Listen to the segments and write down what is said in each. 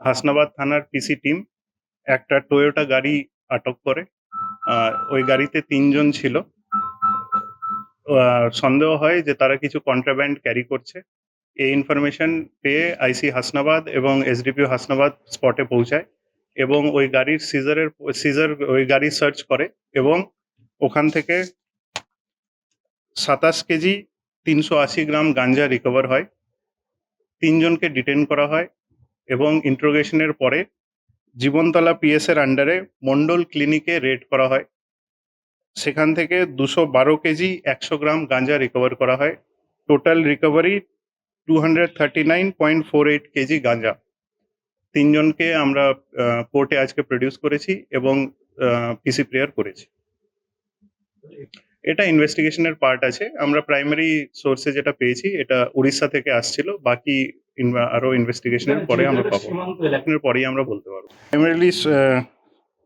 হাসনাবাদ থানার পিসি টিম একটা টয়োটা গাড়ি আটক করে। ওই গাড়িতে তিনজন ছিল। সন্দেহ হয় যে তারা কিছু কন্ট্রাব্যান্ড ক্যারি করছে। এই ইনফরমেশন পেয়ে আইসি হাসনাবাদ এবং এসডিপিও হাসনাবাদ স্পটে পৌঁছায় এবং ওই গাড়ির সিজারের সিজার ওই গাড়ি সার্চ করে এবং ওখান থেকে সাতাশ কেজি তিনশো আশি গ্রাম গাঞ্জা রিকভার হয়। তিনজনকে ডিটেন করা হয়। এবং ইন্ট্রোগেশনের পরে জীবনতলা পিএস এর আন্ডারে মন্ডল ক্লিনিকে রেড করা হয়। সেখান থেকে দুশো বারো কেজি, একশো গ্রাম গাঁজা রিকভার করা হয়। Total recovery two hundred thirty nine point four eight kg গাঁজা। তিনজনকে আমরা কোর্টে আজকে প্রডিউস করেছি এবং পিসি প্রেয়ার করেছি। এটা ইনভেস্টিগেশনের পার্ট আছে। আমরা প্রাইমারি সোর্সে যেটা পেয়েছি এটা উড়িষ্যা থেকে আসছিল। বাকি আরও ইনভেস্টিগেশনের পরে আমরা পাবো। এর পরেই আমরা বলতে পারব। প্রাইমারিলি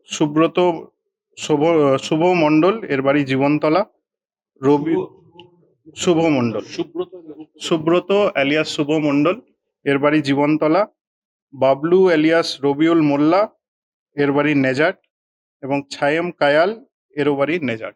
সুব্রত শুভ শুভ মণ্ডল এর বাড়ি জীবনতলা রবি শুভ মণ্ডল। সুব্রত সুব্রত অ্যালিয়াস শুভ মণ্ডল এর বাড়ি জীবনতলা বাবলু অ্যালিয়াস রবিউল মোল্লা এর বাড়ি নেজাট এবং ছায়েম কায়াল এরও বাড়ি নেজাট।